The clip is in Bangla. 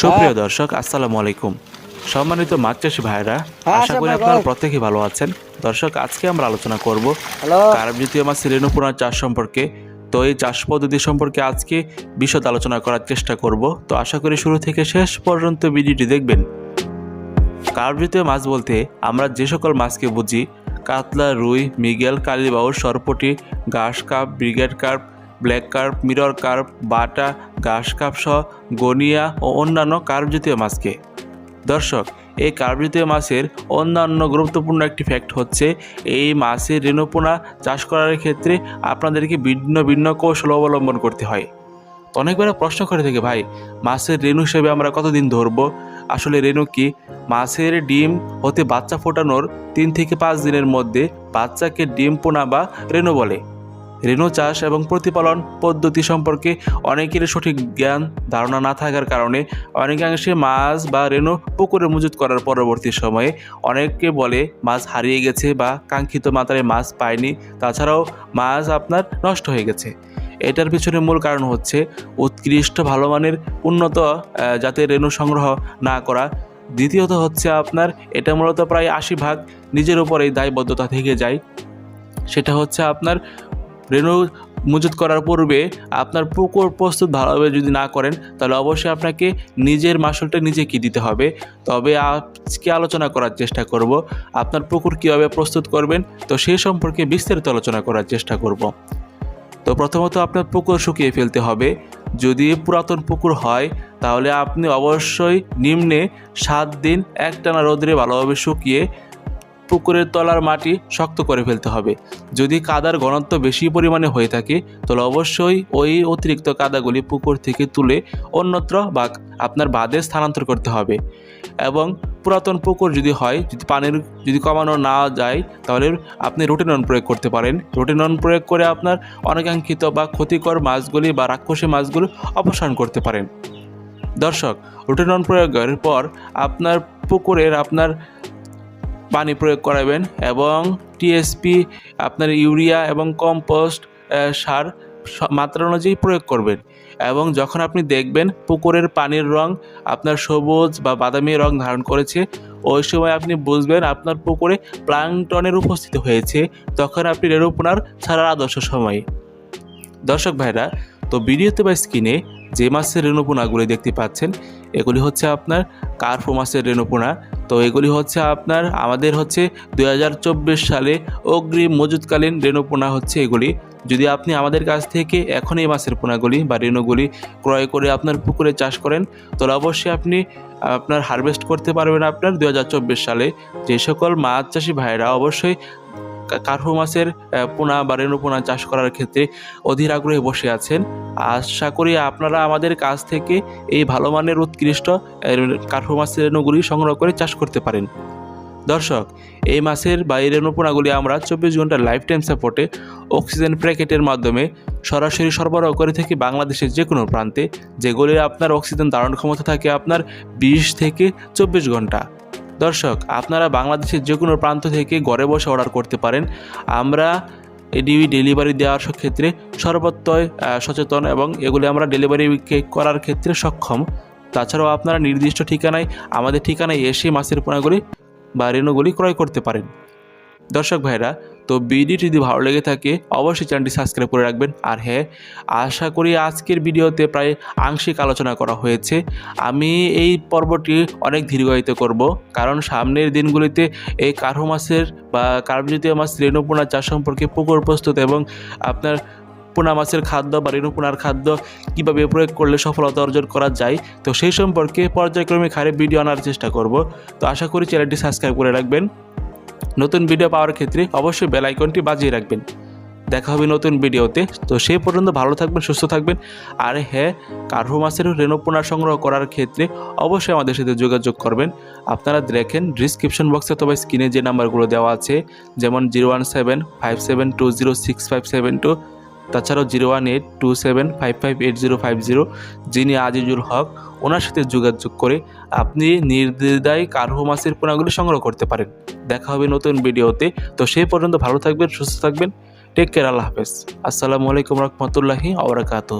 সুপ্রিয় দর্শক আসসালামু আলাইকুম। সম্মানিত মাছ চাষি ভাইরা হ্যাঁ, আশা করি আপনারা বল। প্রত্যেকেই ভালো আছেন। দর্শক আজকে আমরা আলোচনা করব কার্ব জাতীয় মাছ রেণুপুরা চাষ সম্পর্কে। তো এই চাষ পদ্ধতি সম্পর্কে আজকে বিশদ আলোচনা করার চেষ্টা করব। তো আশা করি শুরু থেকে শেষ পর্যন্ত ভিডিওটি দেখবেন। জাতীয় মাছ বলতে আমরা যে সকল মাছকে বুঝি কাতলা রুই মিগেল কালিবাউর সরপটি ঘাস carp brigade carp black carp, mirror carp, বাটা, ঘাস কাপ সহ গনিয়া ও অন্যান্য কার্ব জাতীয় মাছকে। দর্শক, এই কার্ব জাতীয় মাছের অন্যান্য গুরুত্বপূর্ণ একটি ফ্যাক্ট হচ্ছে, এই মাছের রেণুপোনা চাষ করার ক্ষেত্রে আপনাদেরকে ভিন্ন ভিন্ন কৌশল অবলম্বন করতে হয়। অনেকবার প্রশ্ন করে থাকে, ভাই, মাছের রেণু হিসেবে আমরা কতদিন ধরবো? আসলে রেণু কি মাছের ডিম হতে বাচ্চা ফোটানোর তিন থেকে পাঁচ দিনের মধ্যে বাচ্চাকে ডিম পোনা বা রেণু বলে? রেণু চাষ এবং প্রতিপালন পদ্ধতি সম্পর্কে অনেকের সঠিক জ্ঞান ধারণা না থাকার কারণে অনেকাংশে মাছ বা রেণু পুকুরে মজুত করার পরবর্তী সময়ে অনেকে বলে মাছ হারিয়ে গেছে বা কাঙ্ক্ষিত মাত্রায় মাছ পায়নি। তাছাড়াও মাছ আপনার নষ্ট হয়ে গেছে। এটার পিছনে মূল কারণ হচ্ছে উৎকৃষ্ট ভালো মানের উন্নত জাতের রেণু সংগ্রহ না করা। দ্বিতীয়ত হচ্ছে আপনার এটা মূলত প্রায় আশি ভাগ নিজের উপরেই দায়বদ্ধতা থেকে যায়। সেটা হচ্ছে আপনার রেণু মজুত করার পূর্বে আপনার পুকুর প্রস্তুত ভালোভাবে যদি না করেন, তাহলে অবশ্যই আপনাকে নিজের মাসুলটা নিজেকে দিতে হবে। তবে আজকে আলোচনা করার চেষ্টা করব, আপনার পুকুর কীভাবে প্রস্তুত করবেন, তো সেই সম্পর্কে বিস্তারিত আলোচনা করার চেষ্টা করব। তো প্রথমত আপনার পুকুর শুকিয়ে ফেলতে হবে। যদি পুরাতন পুকুর হয়, তাহলে আপনি অবশ্যই নিম্নে সাত দিন একটানা রোদ্রে ভালোভাবে শুকিয়ে পুকুরের তলার মাটি শক্ত করে ফেলতে হবে। যদি কাদার ঘনত্ব বেশি পরিমাণে হয়ে থাকে, তাহলে অবশ্যই ওই অতিরিক্ত কাদাগুলি পুকুর থেকে তুলে অন্যত্র বা আপনার বাদে স্থানান্তর করতে হবে। এবং পুরাতন পুকুর যদি হয়, যদি পানির যদি কমানো না যায়, তাহলে আপনি রুটিনন প্রয়োগ করতে পারেন। রুটিনন প্রয়োগ করে আপনার অনাকাঙ্ক্ষিত বা ক্ষতিকর মাছগুলি বা রাক্ষসী মাছগুলো অপসারণ করতে পারেন। দর্শক রুটিনন প্রয়োগের পর আপনার পুকুরের আপনার পানি প্রয়োগ করাবেন এবং টিএসপি আপনার ইউরিয়া এবং কম্পোস্ট সার মাত্রা অনুযায়ী প্রয়োগ করবেন। এবং যখন আপনি দেখবেন পুকুরের পানির রং আপনার সবুজ বা বাদামি রং ধারণ করেছে, ওই সময় আপনি বুঝবেন আপনার পুকুরে প্লাংটনের উপস্থিতি হয়েছে। তখন আপনি রেণুপোনার ছাড়ার আদর্শ সময়। দর্শক ভাইরা, তো ভিডিওতে বা স্ক্রিনে যে মাছের রেণুপোনাগুলি দেখতে পাচ্ছেন, এগুলি হচ্ছে আপনার কার্ফো মাছের রেণুপোনা তো এগুলি হচ্ছে আপনার, আমাদের হচ্ছে দুই হাজার চব্বিশ সালে অগ্রিম মজুতকালীন রেণুপোনা হচ্ছে এগুলি। যদি আপনি আমাদের কাছ থেকে এখন এই মাছের পোনাগুলি বা রেণুগুলি ক্রয় করে আপনার পুকুরে চাষ করেন, তাহলে অবশ্যই আপনি আপনার হারভেস্ট করতে পারবেন আপনার দুই হাজার চব্বিশ সালে। যে সকল মাছ চাষি ভাইরা অবশ্যই কা- কার্ফো মাছের পোনা বা রেণু পোনা চাষ করার ক্ষেত্রে অধীর আগ্রহে বসে আছেন। আশা করি আপনারা আমাদের কাছ থেকে এই ভালো মানের উৎকৃষ্ট কার্ফো মাছের রেণুগুলি সংগ্রহ করে চাষ করতে পারেন। দর্শক, এই মাছের বা এই রেণুপোনাগুলি আমরা চব্বিশ ঘণ্টা লাইফ টাইম সাপোর্টে অক্সিজেন প্যাকেটের মাধ্যমে সরাসরি সরবরাহ করে থাকি বাংলাদেশের যে কোনো প্রান্তে, যেগুলির আপনার অক্সিজেন ধারণ ক্ষমতা থাকে আপনার বিশ থেকে চব্বিশ ঘণ্টা। দর্শক, আপনারা বাংলাদেশের যে কোনো প্রান্ত থেকে ঘরে বসে অর্ডার করতে পারেন। আমরা এডি ডেলিভারি দেওয়ার ক্ষেত্রে সর্বত্রই সচেতন এবং এগুলি আমরা ডেলিভারি করার ক্ষেত্রে সক্ষম। তাছাড়াও আপনারা নির্দিষ্ট ঠিকানায়, আমাদের ঠিকানায় এসে মাছের পোনাগুলি বা রেণুগুলি ক্রয় করতে পারেন। দর্শক ভাইরা তো ভিডিওটি যদি ভালো লেগে থাকে, অবশ্যই চ্যানেলটি সাবস্ক্রাইব করে রাখবেন। আর হ্যাঁ আশা করি আজকের ভিডিওতে প্রায় আংশিক আলোচনা করা হয়েছে। আমি এই পর্বটি অনেক দীর্ঘায়িত করব, কারণ সামনের দিনগুলিতে এই কার্হো মাছের বা কার্বজাতীয় মাছ রেণুপোনা চাষ সম্পর্কে পুকুর প্রস্তুত এবং আপনার পোনা মাছের খাদ্য বা রেণুপোনার খাদ্য কীভাবে প্রয়োগ করলে সফলতা অর্জন করা যায়, তো সেই সম্পর্কে পর্যায়ক্রমিক হারে ভিডিও আনার চেষ্টা করব। তো আশা করি চ্যানেলটি সাবস্ক্রাইব করে রাখবেন। নতুন ভিডিও পাওয়ার ক্ষেত্রে অবশ্যই বেল আইকনটি বাজিয়ে রাখবেন। দেখা হবে নতুন ভিডিওতে তো সেই পর্যন্ত ভালো থাকবেন, সুস্থ থাকবেন। আর হ্যাঁ কার্ভো মাছের রেণুপোনা সংগ্রহ করার ক্ষেত্রে অবশ্যই আমাদের সাথে যোগাযোগ করবেন। আপনারা দেখেন ডিসক্রিপশন বক্সে অথবা স্ক্রিনে যে নাম্বারগুলো দেওয়া আছে, যেমন zero one seven five seven two zero six five seven two তাছাড়াও zero one eight two seven five five eight zero five zero যিনি আজিজুল হক ওনার সাথে যোগাযোগ করে আপনি নির্দ্বিধায় কার্ভো মাছের পোনাগুলি সংগ্রহ করতে পারেন। দেখা হবে নতুন ভিডিওতে। তো সেই পর্যন্ত ভালো থাকবেন, সুস্থ থাকবেন। টেক কেয়ার আল্লাহ হাফেজ। আসসালামু আলাইকুম রহমতুল্লাহি আবরাকাতু